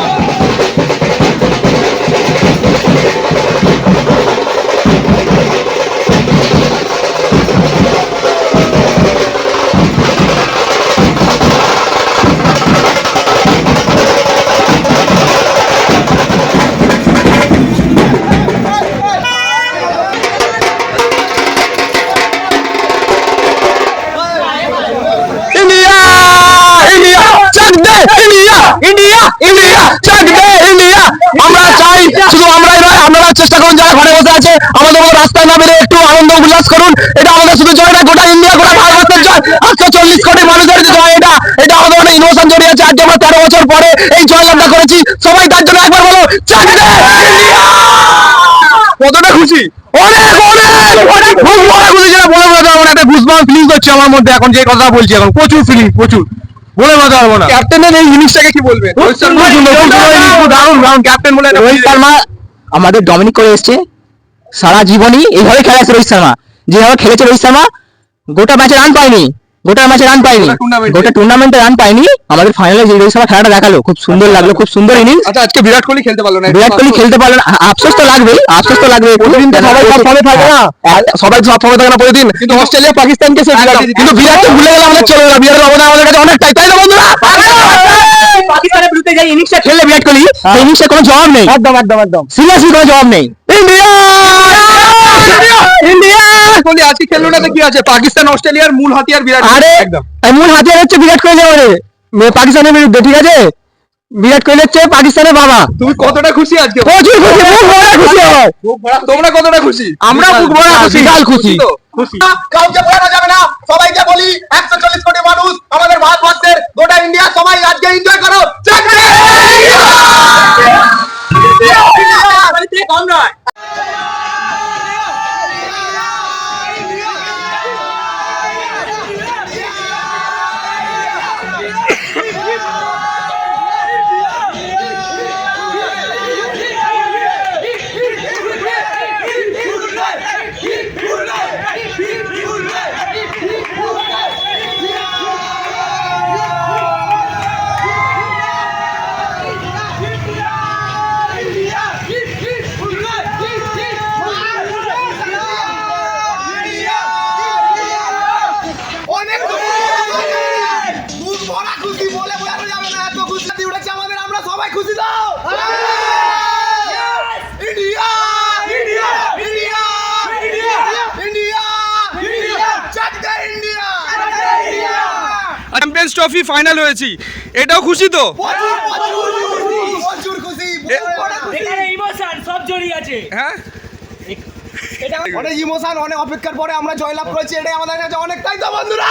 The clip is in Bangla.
ইন্ডিয়া ইন্ডিয়া ইন্ডিয়া ইন্ডিয়া চাক দে ইন্ডিয়া। আমরা চাই শুধু আমরাই নয় আপনারা চেষ্টা করুন যারা ঘরে বসে আছে আমাদের মতো রাস্তায় না বেরিয়ে একটু আনন্দ উল্লাস করুন। এটা আমাদের শুধু জয় না গোটা ইন্ডিয়া গোটা ভারতবর্ষের জয়। চল্লিশ কোটি মানুষের জয় এটা এটা আমাদের অনেক ইমোশন জড়িয়ে আছে আজকে আমরা তেরো বছর পরে এই জয় লাভটা করেছি। সবাই তার জন্য একবার বলো চাক দে ইন্ডিয়া! কতটা খুশি? অনেক অনেক অনেক খুব বড় খুশি যেটা বলে বোঝাতে পারব না একটা ফিলিংস হচ্ছে আমার মধ্যে এখন যে কথা বলছি এখন। প্রচুর ফিলিং প্রচুর। বলে মজা পারব না। ক্যাপ্টেনের এই জিনিসটাকে কি শর্মা দারুণ দারুণ ক্যাপ্টেন বলে রোহিত শর্মা আমাদের ডমিনিক করে এসছে। সারা জীবনই এইভাবে খেলেছে রোহিত শর্মা। যেভাবে খেলেছে রোহিত শর্মা গোটা ম্যাচে রান পায়নি। গোটা ম্যাচে রান পায়নি গোটা টুর্নামেন্টে রান পায়নি আমাদের ফাইনালে যে রোহিত শর্মা খেলাটা দেখাল। খুব সুন্দর লাগল খুব সুন্দর ইনিংস আচ্ছা আজকে বিরাট কোহলি খেলতে পারল না বিরাট কোহলি খেলতে পারল না আফসোস তো লাগবেই আফসোস তো লাগবে। প্রতিদিন তো সবাই সব ফর্মে থাকে না। সবাই সব ফর্মে থাকে না প্রতিদিন। কিন্তু অস্ট্রেলিয়া পাকিস্তানকে সে বিরাট কিন্তু বিরাটকে ভুলে গেলে আমাদের চলে গেল বিরাটের অবদান আমাদের কাছে অনেকটাই তাই না বন্ধুরা? পাকিস্তানের বিরুদ্ধে যে ইনিংসটা খেললে বিরাট কোহলি সেই ইনিংসে কোনো জবাব নেই। একদম একদম একদম। সিরিয়াসলি কোনো জবাব নেই। ইন্ডিয়া! পাকিস্তানের বাবা। তুমি কতটা খুশি আজকে? তোমরা কতটা খুশি? আমরা মুখ ভরা খুশি খুশি। যাবে না সবাইকে বলি চ্যাম্পিয়ন্স ট্রফি ফাইনাল হয়েছি। এটাও খুশি তো? হ্যাঁ? অনেক ইমোশন অনেক অপেক্ষার পরে আমরা জয়লাভ করেছি এটাই আমাদের কাছে অনেক তাই তো বন্ধুরা।